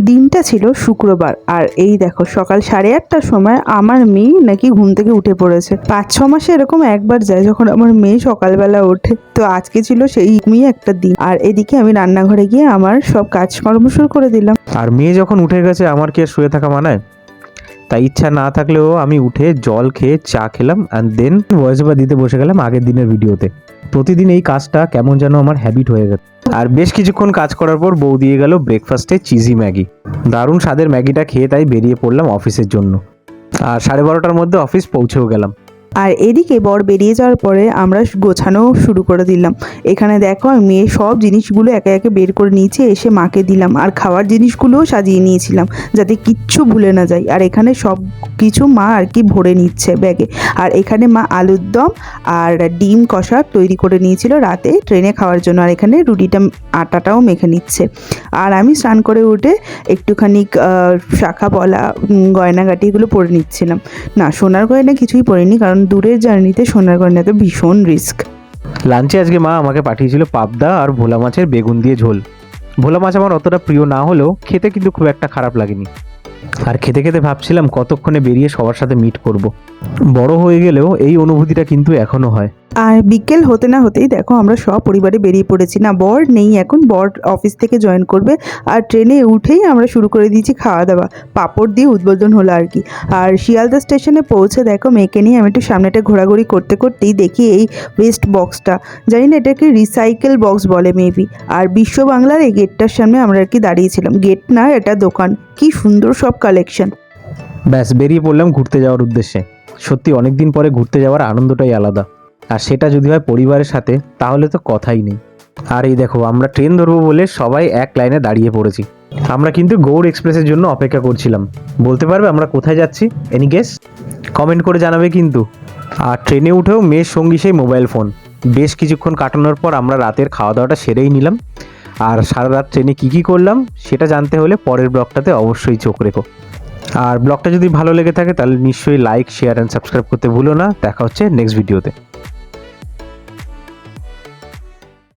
দিনটা ছিল শুক্রবার। আর এই দেখো, সকাল সাড়ে আটটার সময় আমার মেয়ে নাকি ঘুম থেকে উঠে পড়েছে। পাঁচ, ছ মাসে এরকম একবার যায় যখন আমার মেয়ে সকালবেলা ওঠে। তো আজকে ছিল সেইরকমই একটা দিন। আর এদিকে আমি রান্নাঘরে গিয়ে আমার সব কাজকর্ম শুরু করে দিলাম। আর মেয়ে যখন উঠে গেছে, আমার কি আর শুয়ে থাকা মানায়? তাই ইচ্ছা না থাকলেও আমি উঠে জল খেয়ে চা খেলাম অ্যান্ড দেন ভয়েস ওভার দিতে বসে গেলাম আগের দিনের ভিডিওতে প্রতিদিন এই কাজটা কেমন যেন আমার হ্যাবিট হয়ে গেছে। আর বেশ কিছুক্ষণ কাজ করার পর বউ দিয়ে গেল ব্রেকফাস্টে চিজি ম্যাগি। দারুণ স্বাদের ম্যাগিটা খেয়ে তাই বেরিয়ে পড়লাম অফিসের জন্য। আর সাড়ে বারোটার মধ্যে অফিস পৌঁছেও গেলাম। আর এদিকে বর বেরিয়ে যাওয়ার পরে আমরা গোছানো শুরু করে দিলাম। এখানে দেখো আমি সব জিনিসগুলো একে একে বের করে নিয়েছি এসে মাকে দিলাম আর খাওয়ার জিনিসগুলোও সাজিয়ে নিয়েছিলাম যাতে কিচ্ছু ভুলে না যায় আর এখানে সব কিছু মা আর কি ভরে নিচ্ছে ব্যাগে। আর এখানে মা আলুর দম আর ডিম কষা তৈরি করে নিয়েছিল রাতে ট্রেনে খাওয়ার জন্য। আর এখানে রুটিটা আটাটাও মেখে নিচ্ছে। আর আমি স্নান করে উঠে একটুখানি শাখা বলা উম, গয়নাগাটি এগুলো পরে নিচ্ছিলাম। না সোনার গয়না কিছুই পরিনি কারণ দূরের জার্নিতে সোনার গয়নাতে ভীষণ রিস্ক। লাঞ্চে আজকে মা আমাকে পাঠিয়েছিল পাবদা আর ভোলা মাছের বেগুন দিয়ে ঝোল। ভোলা মাছ আমার অতটা প্রিয় না হলেও খেতে কিন্তু খুব একটা খারাপ লাগেনি। আর খেতে খেতে ভাবছিলাম কতক্ষণে বেরিয়ে সবার সাথে মিট করব। বড় হয়ে গেলেও এই অনুভূতিটা কিন্তু এখনও হয়। আর বিকেল হতে না হতেই দেখো আমরা সব পরিবারে বেরিয়ে পড়েছি। না, বর নেই এখন। বর অফিস থেকে জয়েন করবে। আর ট্রেনে উঠেই আমরা শুরু করে দিয়েছি খাওয়া দাওয়া পাপড় দিয়ে উদ্বোধন হলো আর কি। আর শিয়ালদা স্টেশনে পৌঁছে দেখো মেয়েকে নিয়ে আমি একটু সামনেটা ঘোরাঘুরি করতে করতেই দেখি এই ওয়েস্ট বক্সটা জানি না এটাকে রিসাইকেল বক্স বলে মেবি আর বিশ্ব বাংলার এই গেটটার সামনে আমরা আর কি দাঁড়িয়েছিলাম। গেট না, এটা দোকান। কি সুন্দর সব কালেকশন ব্যাস, বেরিয়ে পড়লাম ঘুরতে যাওয়ার উদ্দেশ্যে। সত্যি অনেক দিন পরে ঘুরতে যাওয়ার আনন্দটাই আলাদা। আর সেটা যদি হয় পরিবারের সাথে, তাহলে তো কথাই নেই। আর এই দেখো, আমরা ট্রেন ধরবো বলে সবাই এক লাইনে দাঁড়িয়ে পড়েছি। আমরা কিন্তু গৌড় এক্সপ্রেসের জন্য অপেক্ষা করছিলাম। বলতে পারবে আমরা কোথায় যাচ্ছি? এনি গেস কমেন্ট করে জানাবে কিন্তু। আর ট্রেনে উঠেও মেয়ের সঙ্গী সেই মোবাইল ফোন বেশ কিছুক্ষণ কাটানোর পর আমরা রাতের খাওয়া দাওয়াটা সেরেই নিলাম। আর সারা রাত ট্রেনে কী কী করলাম, সেটা জানতে হলে পরের ব্লগটাতে অবশ্যই চোখ রেখো। আর ব্লগটা যদি ভালো লেগে থাকে, তাহলে নিশ্চয়ই লাইক শেয়ার অ্যান্ড সাবস্ক্রাইব করতে ভুলো না। দেখা হচ্ছে নেক্সট ভিডিওতে